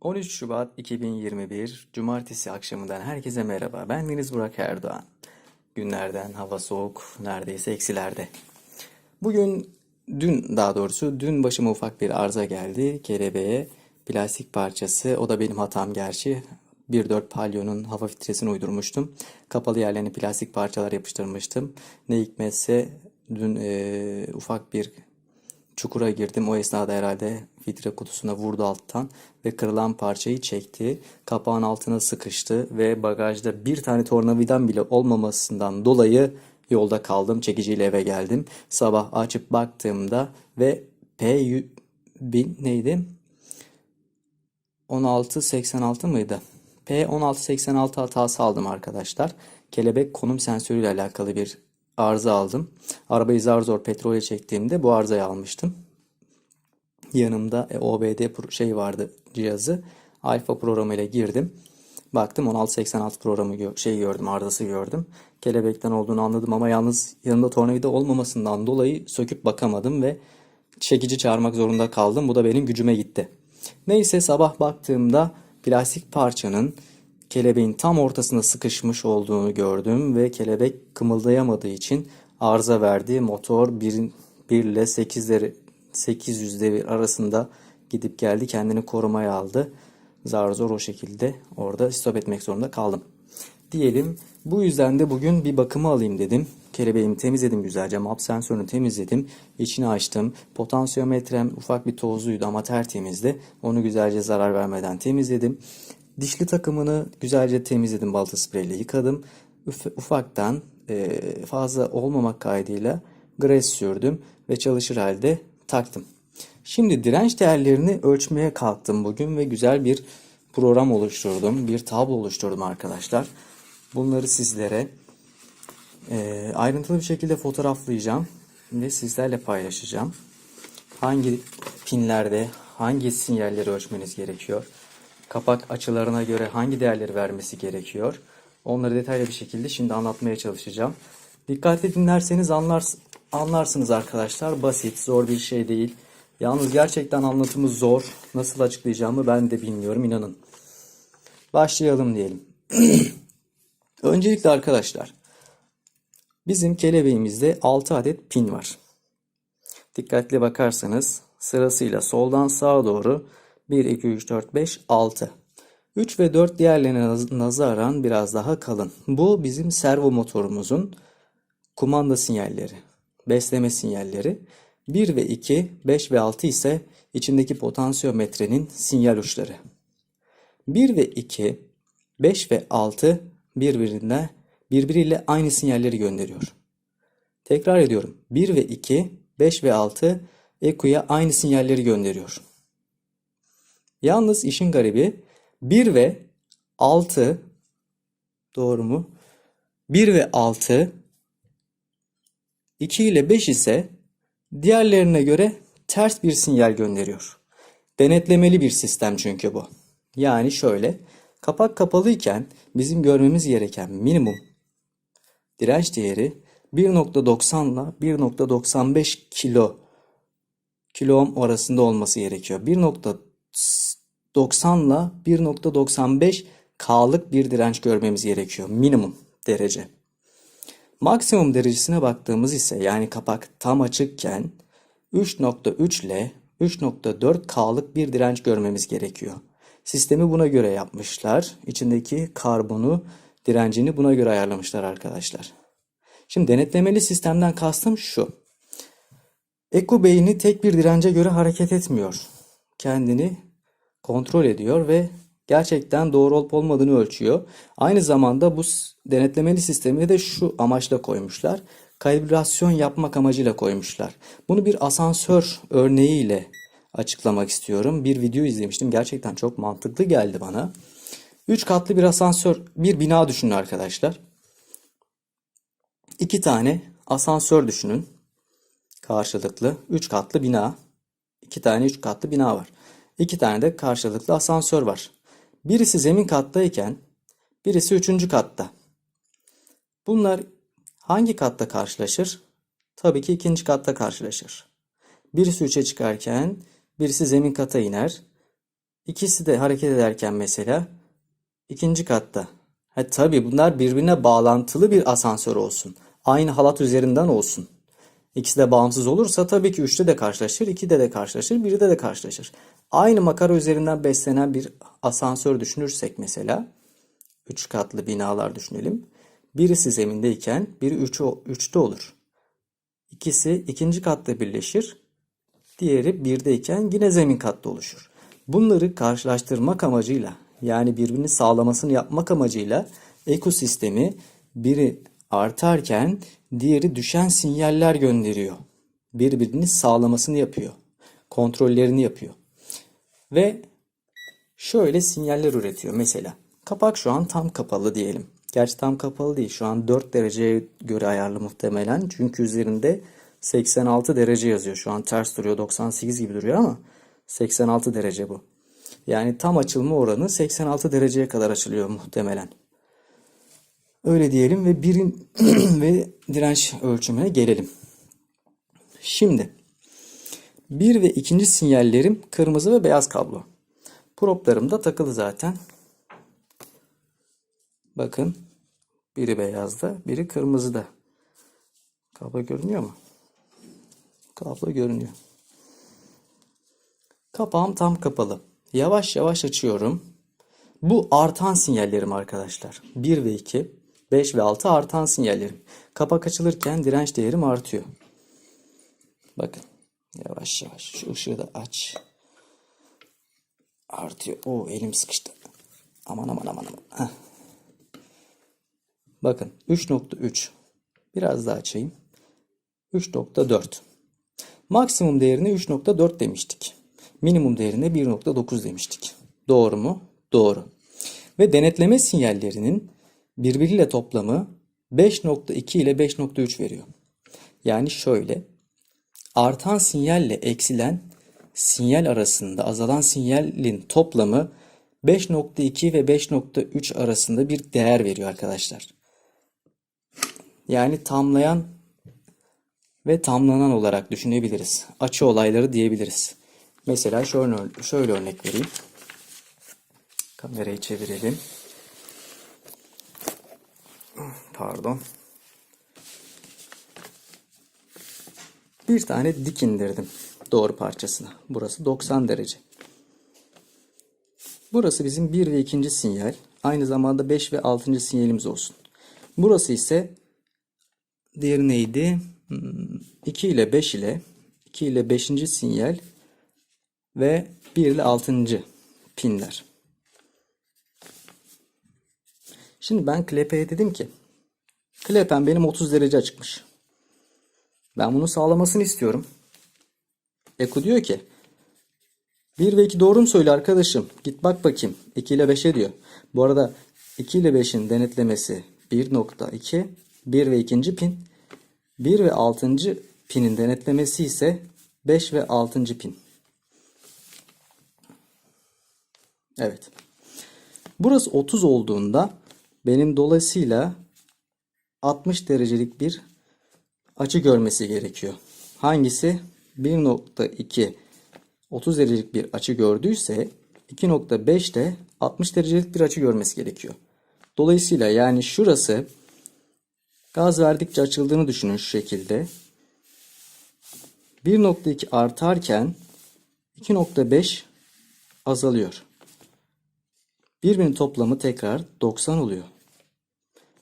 13 Şubat 2021 Cumartesi akşamından herkese merhaba. Ben Deniz Burak Erdoğan. Günlerden hava soğuk, neredeyse eksilerde. Bugün, dün daha doğrusu dün başıma ufak bir arıza geldi. Kelebeğe plastik parçası, o da benim hatam gerçi. 1.4 Palio'nun hava filtresini uydurmuştum. Kapalı yerlerine plastik parçalar yapıştırmıştım. Ne hikmetse dün e, ufak bir çukura girdim. O esnada herhalde filtre kutusuna vurdu alttan ve kırılan parçayı çekti. Kapağın altına sıkıştı ve bagajda bir tane tornavidan bile olmamasından dolayı yolda kaldım. Çekiciyle eve geldim. Sabah açıp baktığımda ve P bin neydi? 1686 mıydı? P1686 hatası aldım arkadaşlar. Kelebek konum sensörüyle alakalı bir arıza aldım. Arabayı zar zor petrole çektiğimde bu arızayı almıştım. Yanımda e, OBD şey vardı cihazı. Alfa programıyla girdim. Baktım 1686 programı gö- şey gördüm, arızası gördüm. Kelebekten olduğunu anladım ama yalnız yanında tornavida olmamasından dolayı söküp bakamadım ve çekici çağırmak zorunda kaldım. Bu da benim gücüme gitti. Neyse sabah baktığımda plastik parçanın kelebeğin tam ortasına sıkışmış olduğunu gördüm ve kelebek kımıldayamadığı için arıza verdi. Motor 1, 1 ile 8'leri 800 devir arasında gidip geldi kendini korumaya aldı. Zar zor o şekilde orada stop etmek zorunda kaldım. Diyelim bu yüzden de bugün bir bakımı alayım dedim. Kelebeğimi temizledim güzelce. Map sensörünü temizledim. İçini açtım. Potansiyometrem ufak bir tozluydu ama tertemizdi. Onu güzelce zarar vermeden temizledim. Dişli takımını güzelce temizledim. Balta spreyle yıkadım. Uf- ufaktan e, fazla olmamak kaydıyla gres sürdüm ve çalışır halde taktım. Şimdi direnç değerlerini ölçmeye kalktım bugün ve güzel bir program oluşturdum. Bir tablo oluşturdum arkadaşlar. Bunları sizlere e, ayrıntılı bir şekilde fotoğraflayacağım ve sizlerle paylaşacağım. Hangi pinlerde hangi sinyalleri ölçmeniz gerekiyor? Kapak açılarına göre hangi değerleri vermesi gerekiyor? Onları detaylı bir şekilde şimdi anlatmaya çalışacağım. Dikkatli dinlerseniz anlars anlarsınız arkadaşlar. Basit, zor bir şey değil. Yalnız gerçekten anlatımı zor. Nasıl açıklayacağımı ben de bilmiyorum inanın. Başlayalım diyelim. Öncelikle arkadaşlar bizim kelebeğimizde 6 adet pin var. Dikkatli bakarsanız sırasıyla soldan sağa doğru 1, 2, 3, 4, 5, 6. 3 ve 4 diğerlerine naz- nazaran biraz daha kalın. Bu bizim servo motorumuzun kumanda sinyalleri, besleme sinyalleri. 1 ve 2, 5 ve 6 ise içindeki potansiyometrenin sinyal uçları. 1 ve 2, 5 ve 6 birbirine birbiriyle aynı sinyalleri gönderiyor. Tekrar ediyorum. 1 ve 2, 5 ve 6 EQ'ya aynı sinyalleri gönderiyor. Yalnız işin garibi 1 ve 6 doğru mu? 1 ve 6 2 ile 5 ise diğerlerine göre ters bir sinyal gönderiyor. Denetlemeli bir sistem çünkü bu. Yani şöyle, kapak kapalıyken bizim görmemiz gereken minimum direnç değeri 1.90 ile 1.95 kilo kilo ohm arasında olması gerekiyor. 1.90 ile 1.95 K'lık bir direnç görmemiz gerekiyor. Minimum derece. Maksimum derecesine baktığımız ise yani kapak tam açıkken 3.3 ile 3.4 K'lık bir direnç görmemiz gerekiyor. Sistemi buna göre yapmışlar. İçindeki karbonu, direncini buna göre ayarlamışlar arkadaşlar. Şimdi denetlemeli sistemden kastım şu. Eko beyni tek bir dirence göre hareket etmiyor. Kendini kontrol ediyor ve gerçekten doğru olup olmadığını ölçüyor. Aynı zamanda bu denetlemeli sistemi de şu amaçla koymuşlar. Kalibrasyon yapmak amacıyla koymuşlar. Bunu bir asansör örneğiyle açıklamak istiyorum. Bir video izlemiştim. Gerçekten çok mantıklı geldi bana. Üç katlı bir asansör, bir bina düşünün arkadaşlar. İki tane asansör düşünün. Karşılıklı. Üç katlı bina. İki tane üç katlı bina var. İki tane de karşılıklı asansör var. Birisi zemin kattayken birisi üçüncü katta. Bunlar hangi katta karşılaşır? Tabii ki ikinci katta karşılaşır. Birisi üçe çıkarken birisi zemin kata iner. İkisi de hareket ederken mesela ikinci katta. Ha, tabii bunlar birbirine bağlantılı bir asansör olsun. Aynı halat üzerinden olsun. İkisi de bağımsız olursa tabii ki 3'te de karşılaşır, 2'de de karşılaşır, 1'de de karşılaşır. Aynı makara üzerinden beslenen bir asansör düşünürsek mesela 3 katlı binalar düşünelim. Birisi zemindeyken biri 3 3'te olur. İkisi ikinci katta birleşir. Diğeri birdeyken yine zemin katta oluşur. Bunları karşılaştırmak amacıyla yani birbirini sağlamasını yapmak amacıyla ekosistemi biri artarken diğeri düşen sinyaller gönderiyor. Birbirini sağlamasını yapıyor. Kontrollerini yapıyor. Ve şöyle sinyaller üretiyor. Mesela kapak şu an tam kapalı diyelim. Gerçi tam kapalı değil. Şu an 4 dereceye göre ayarlı muhtemelen. Çünkü üzerinde 86 derece yazıyor. Şu an ters duruyor. 98 gibi duruyor ama 86 derece bu. Yani tam açılma oranı 86 dereceye kadar açılıyor muhtemelen. Öyle diyelim ve birin ve direnç ölçümüne gelelim. Şimdi bir ve ikinci sinyallerim kırmızı ve beyaz kablo. Proplarım da takılı zaten. Bakın biri beyazda, biri kırmızıda. Kablo görünüyor mu? Kablo görünüyor. Kapağım tam kapalı. Yavaş yavaş açıyorum. Bu artan sinyallerim arkadaşlar. 1 ve 2, 5 ve 6 artan sinyallerim. Kapak açılırken direnç değerim artıyor. Bakın. Yavaş yavaş. Şu ışığı da aç. Artıyor. O elim sıkıştı. Aman aman aman aman. Heh. Bakın 3.3. Biraz daha açayım. 3.4. Maksimum değerine 3.4 demiştik. Minimum değerine 1.9 demiştik. Doğru mu? Doğru. Ve denetleme sinyallerinin birbiriyle toplamı 5.2 ile 5.3 veriyor. Yani şöyle. Artan sinyalle eksilen sinyal arasında azalan sinyalin toplamı 5.2 ve 5.3 arasında bir değer veriyor arkadaşlar. Yani tamlayan ve tamlanan olarak düşünebiliriz. Açı olayları diyebiliriz. Mesela şöyle, şöyle örnek vereyim. Kamerayı çevirelim. Pardon. Bir tane dik indirdim doğru parçasına. Burası 90 derece. Burası bizim 1 ve 2. sinyal. Aynı zamanda 5 ve 6. sinyalimiz olsun. Burası ise diğeri neydi? 2 ile 5 ile 2 ile 5. sinyal ve 1 ile 6. pinler. Şimdi ben klepe'ye dedim ki klepen benim 30 derece açıkmış. Ben bunu sağlamasını istiyorum. Eko diyor ki 1 ve 2 doğru mu söyle arkadaşım? Git bak bakayım. 2 ile 5'e diyor. Bu arada 2 ile 5'in denetlemesi 1.2 1 ve 2. pin. 1 ve 6. pinin denetlemesi ise 5 ve 6. pin. Evet. Burası 30 olduğunda benim dolayısıyla 60 derecelik bir açı görmesi gerekiyor. Hangisi? 1.2 30 derecelik bir açı gördüyse 2.5 de 60 derecelik bir açı görmesi gerekiyor. Dolayısıyla yani şurası gaz verdikçe açıldığını düşünün şu şekilde. 1.2 artarken 2.5 azalıyor. Birbirinin toplamı tekrar 90 oluyor.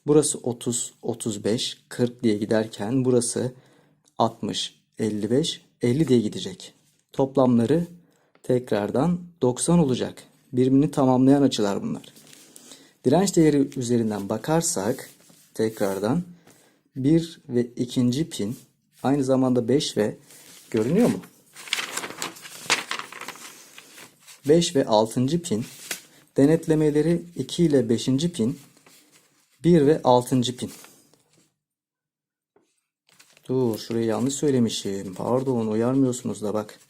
Burası 30, 35, 40 diye giderken burası 60, 55, 50 diye gidecek. Toplamları tekrardan 90 olacak. Birbirini tamamlayan açılar bunlar. Direnç değeri üzerinden bakarsak tekrardan 1 ve 2. pin aynı zamanda 5 ve görünüyor mu? 5 ve 6. pin denetlemeleri 2 ile 5. pin 1 ve 6. pin. Dur şurayı yanlış söylemişim. Pardon uyarmıyorsunuz da bak.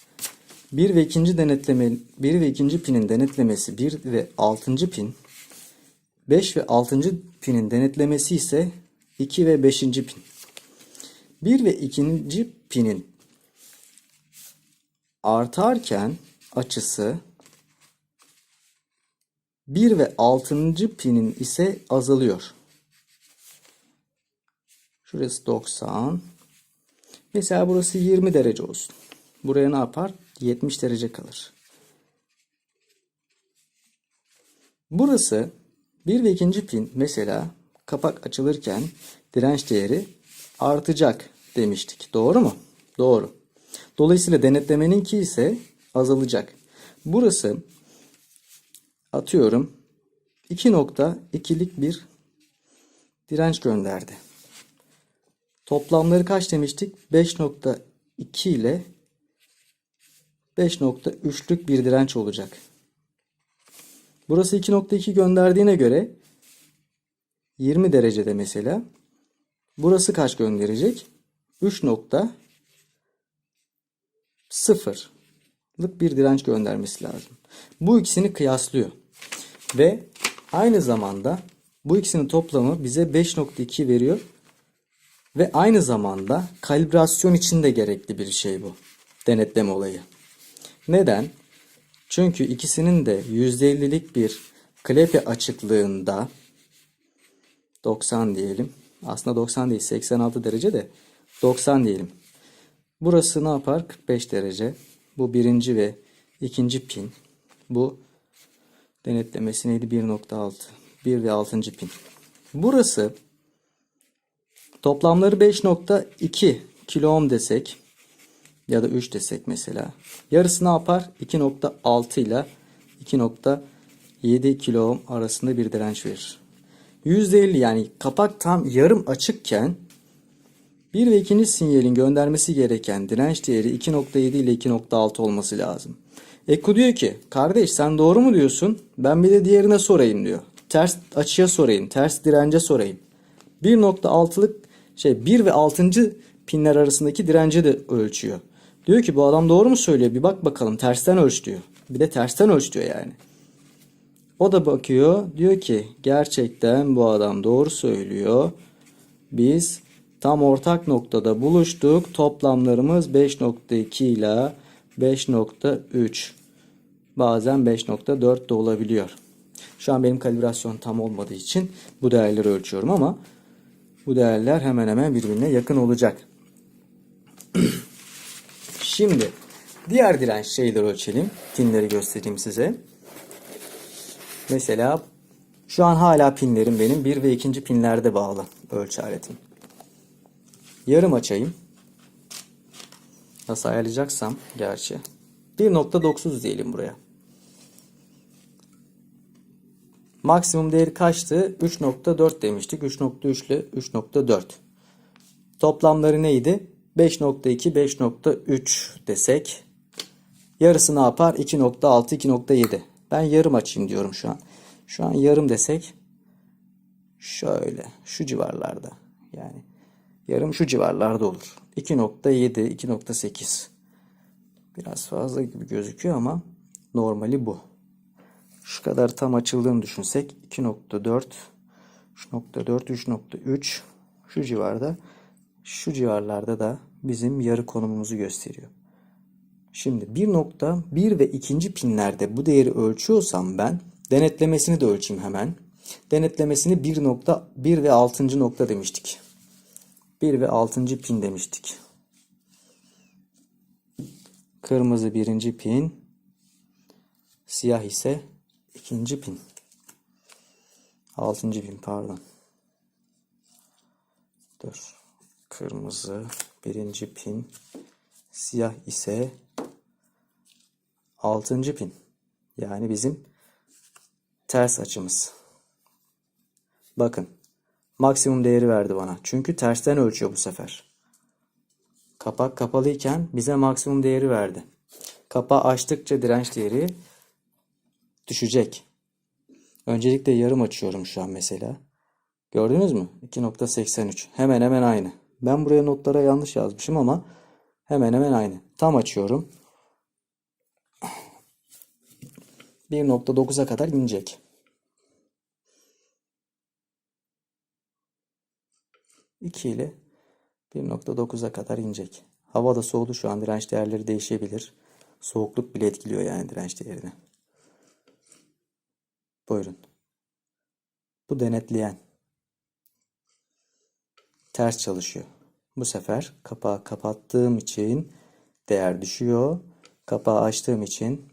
1 ve 2. denetleme 1 ve 2. pinin denetlemesi 1 ve 6. pin. 5 ve 6. pinin denetlemesi ise 2 ve 5. pin. 1 ve 2. pinin artarken açısı 1 ve 6. pinin ise azalıyor. Şurası 90. Mesela burası 20 derece olsun. Buraya ne yapar? 70 derece kalır. Burası 1 ve 2. pin mesela kapak açılırken direnç değeri artacak demiştik. Doğru mu? Doğru. Dolayısıyla denetlemeninki ise azalacak. Burası atıyorum 2.2'lik bir direnç gönderdi. Toplamları kaç demiştik? 5.2 ile 5.3'lük bir direnç olacak. Burası 2.2 gönderdiğine göre 20 derecede mesela. Burası kaç gönderecek? 3.0'lık bir direnç göndermesi lazım. Bu ikisini kıyaslıyor. Ve aynı zamanda bu ikisinin toplamı bize 5.2 veriyor. Ve aynı zamanda kalibrasyon için de gerekli bir şey bu. Denetleme olayı. Neden? Çünkü ikisinin de %50'lik bir klepe açıklığında 90 diyelim. Aslında 90 değil 86 derece de 90 diyelim. Burası ne yapar? 45 derece. Bu birinci ve ikinci pin. Bu denetlemesi neydi? 1.6. 1 ve 6. pin. Burası toplamları 5.2 kilo ohm desek ya da 3 desek mesela. Yarısı ne yapar? 2.6 ile 2.7 kilo ohm arasında bir direnç verir. %50 yani kapak tam yarım açıkken bir ve ikinci sinyalin göndermesi gereken direnç değeri 2.7 ile 2.6 olması lazım. Eko diyor ki kardeş sen doğru mu diyorsun? Ben bir de diğerine sorayım diyor. Ters açıya sorayım. Ters dirence sorayım. 1.6'lık şey 1 ve 6. pinler arasındaki direnci de ölçüyor. Diyor ki bu adam doğru mu söylüyor? Bir bak bakalım tersten ölç diyor. Bir de tersten ölç diyor yani. O da bakıyor diyor ki gerçekten bu adam doğru söylüyor. Biz tam ortak noktada buluştuk. Toplamlarımız 5.2 ile 5.3 bazen 5.4 de olabiliyor. Şu an benim kalibrasyon tam olmadığı için bu değerleri ölçüyorum ama bu değerler hemen hemen birbirine yakın olacak. Şimdi diğer direnç şeyleri ölçelim. Pinleri göstereyim size. Mesela şu an hala pinlerim benim 1 ve 2. pinlerde bağlı ölçü aletim. Yarım açayım. Nasıl ayarlayacaksam gerçi. 1.9 diyelim buraya. Maksimum değeri kaçtı? 3.4 demiştik. 3.3 ile 3.4. Toplamları neydi? 5.2, 5.3 desek. Yarısı ne yapar? 2.6, 2.7. Ben yarım açayım diyorum şu an. Şu an yarım desek şöyle şu civarlarda yani yarım şu civarlarda olur. 2.7 2.8 biraz fazla gibi gözüküyor ama normali bu. Şu kadar tam açıldığını düşünsek 2.4 3.4 3.3 şu civarda şu civarlarda da bizim yarı konumumuzu gösteriyor. Şimdi 1.1 ve ikinci pinlerde bu değeri ölçüyorsam ben denetlemesini de ölçeyim hemen. Denetlemesini 1.1 ve 6. nokta demiştik. 1 ve 6. pin demiştik. Kırmızı birinci pin. Siyah ise ikinci pin. 6. pin pardon. Dur. Kırmızı birinci pin. Siyah ise 6. pin. Yani bizim ters açımız. Bakın. Maksimum değeri verdi bana. Çünkü tersten ölçüyor bu sefer. Kapak kapalıyken bize maksimum değeri verdi. Kapağı açtıkça direnç değeri düşecek. Öncelikle yarım açıyorum şu an mesela. Gördünüz mü? 2.83. Hemen hemen aynı. Ben buraya notlara yanlış yazmışım ama hemen hemen aynı. Tam açıyorum. 1.9'a kadar inecek. 2 ile 1.9'a kadar inecek. Hava da soğudu şu an direnç değerleri değişebilir. Soğukluk bile etkiliyor yani direnç değerini. Buyurun. Bu denetleyen. Ters çalışıyor. Bu sefer kapağı kapattığım için değer düşüyor. Kapağı açtığım için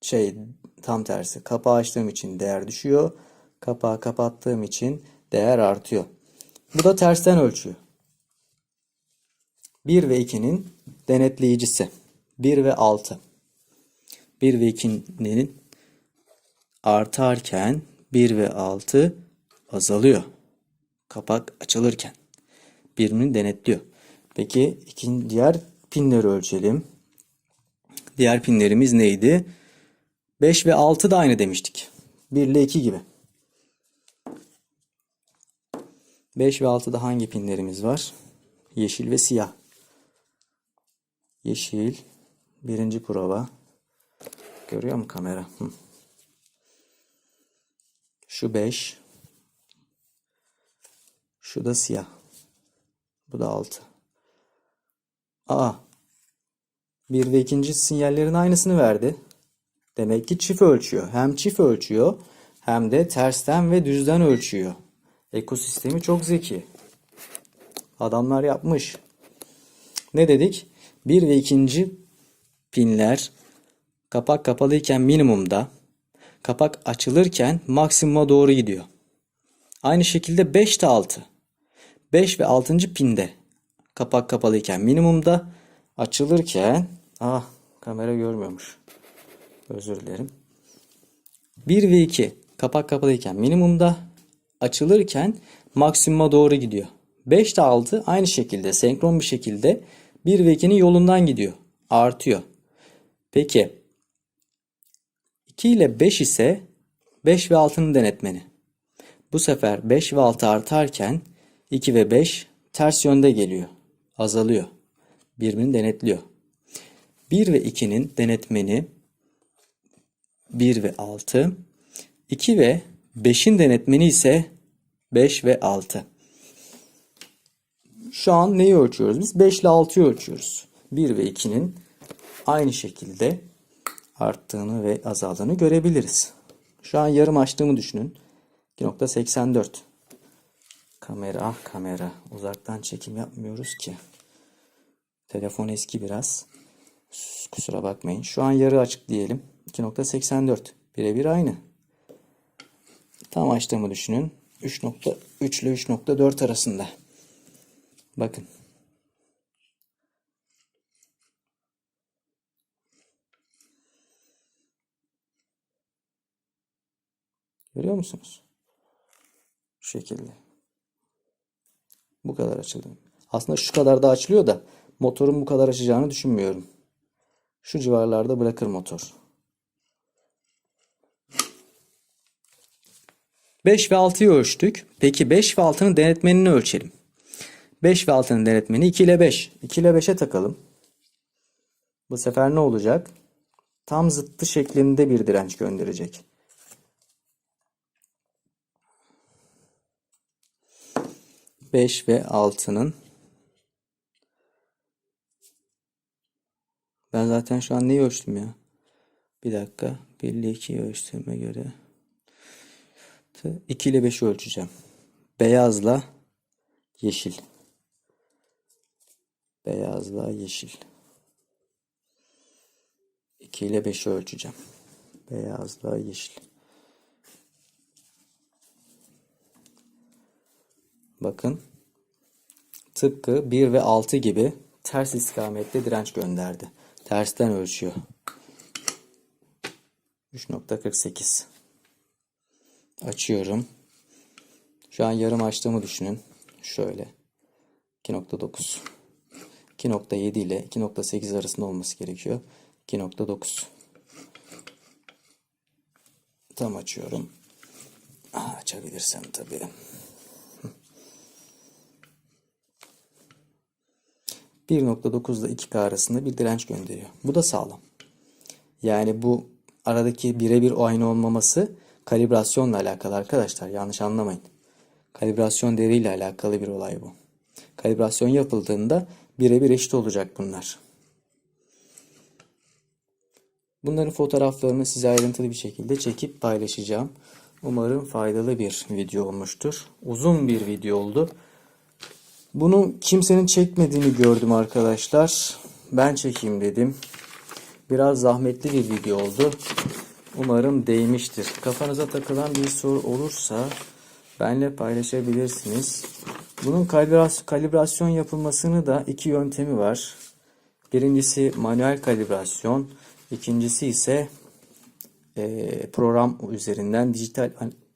şey tam tersi. Kapağı açtığım için değer düşüyor. Kapağı kapattığım için değer artıyor. Bu da tersten ölçüyor. 1 ve 2'nin denetleyicisi. 1 ve 6. 1 ve 2'nin artarken 1 ve 6 azalıyor. Kapak açılırken. Birbirini denetliyor. Peki ikinci diğer pinleri ölçelim. Diğer pinlerimiz neydi? 5 ve 6 da aynı demiştik. 1 ile 2 gibi. 5 ve 6'da hangi pinlerimiz var? Yeşil ve siyah. Yeşil. Birinci prova. Görüyor mu kamera? Hı. Şu 5. Şu da siyah. Bu da 6. Aa. Bir ve ikinci sinyallerin aynısını verdi. Demek ki çift ölçüyor. Hem çift ölçüyor hem de tersten ve düzden ölçüyor. Ekosistemi çok zeki. Adamlar yapmış. Ne dedik? Bir ve ikinci pinler kapak kapalıyken minimumda, kapak açılırken maksimuma doğru gidiyor. Aynı şekilde 5 de 6. 5 ve 6. pinde kapak kapalıyken minimumda, açılırken ah kamera görmüyormuş. Özür dilerim. 1 ve 2 kapak kapalıyken minimumda, açılırken maksimuma doğru gidiyor. 5 de 6 aynı şekilde senkron bir şekilde 1 ve 2'nin yolundan gidiyor. Artıyor. Peki 2 ile 5 ise 5 ve 6'nın denetmeni. Bu sefer 5 ve 6 artarken 2 ve 5 ters yönde geliyor. Azalıyor. Birbirini denetliyor. 1 ve 2'nin denetmeni 1 ve 6. 2 ve 5'in denetmeni ise 5 ve 6. Şu an neyi ölçüyoruz? Biz 5 ile 6'yı ölçüyoruz. 1 ve 2'nin aynı şekilde arttığını ve azaldığını görebiliriz. Şu an yarım açtığımı düşünün. 2.84. Kamera, kamera. Uzaktan çekim yapmıyoruz ki. Telefon eski biraz. Kusura bakmayın. Şu an yarı açık diyelim. 2.84. Birebir aynı. Tam açtığımı düşünün. 3.3 ile 3.4 arasında. Bakın. Görüyor musunuz? Şu şekilde. Bu kadar açıldı. Aslında şu kadar da açılıyor da motorun bu kadar açacağını düşünmüyorum. Şu civarlarda bırakır motor. 5 ve 6'yı ölçtük. Peki 5 ve 6'nın denetmenini ölçelim. 5 ve 6'nın denetmeni 2 ile 5. 2 ile 5'e takalım. Bu sefer ne olacak? Tam zıttı şeklinde bir direnç gönderecek. Beş ve altının Ben zaten şu an neyi ölçtüm ya? Bir dakika. 1 ile 2'yi ölçtüğüme göre 2 ile 5'i ölçeceğim. Beyazla yeşil. Beyazla yeşil. 2 ile 5'i ölçeceğim. Beyazla yeşil. Bakın. Tıpkı 1 ve 6 gibi ters istikamette direnç gönderdi. Tersten ölçüyor. 3.48 Açıyorum. Şu an yarım açtığımı düşünün. Şöyle. 2.9 2.7 ile 2.8 arasında olması gerekiyor. 2.9 Tam açıyorum. Açabilirsem tabii. ...1.9 ile 2K arasında bir direnç gönderiyor. Bu da sağlam. Yani bu aradaki birebir aynı olmaması kalibrasyonla alakalı arkadaşlar. Yanlış anlamayın. Kalibrasyon değeriyle alakalı bir olay bu. Kalibrasyon yapıldığında birebir eşit olacak bunlar. Bunların fotoğraflarını size ayrıntılı bir şekilde çekip paylaşacağım. Umarım faydalı bir video olmuştur. Uzun bir video oldu. Bunu kimsenin çekmediğini gördüm arkadaşlar. Ben çekeyim dedim. Biraz zahmetli bir video oldu. Umarım değmiştir. Kafanıza takılan bir soru olursa benimle paylaşabilirsiniz. Bunun kalibras- kalibrasyon yapılmasını da iki yöntemi var. Birincisi manuel kalibrasyon, ikincisi ise e, program üzerinden dijital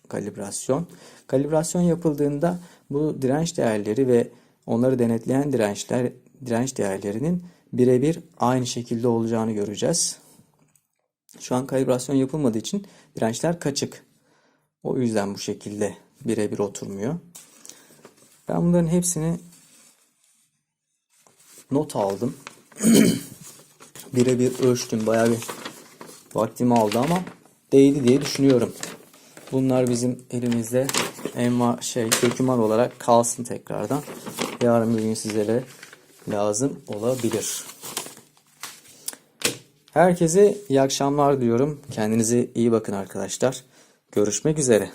kalibrasyon. Kalibrasyon yapıldığında bu direnç değerleri ve onları denetleyen dirençler direnç değerlerinin birebir aynı şekilde olacağını göreceğiz. Şu an kalibrasyon yapılmadığı için dirençler kaçık. O yüzden bu şekilde birebir oturmuyor. Ben bunların hepsini not aldım. birebir ölçtüm. Bayağı bir vaktimi aldı ama değdi diye düşünüyorum. Bunlar bizim elimizde enva şey doküman olarak kalsın tekrardan. Yarın bir gün sizlere lazım olabilir. Herkese iyi akşamlar diyorum. Kendinize iyi bakın arkadaşlar. Görüşmek üzere.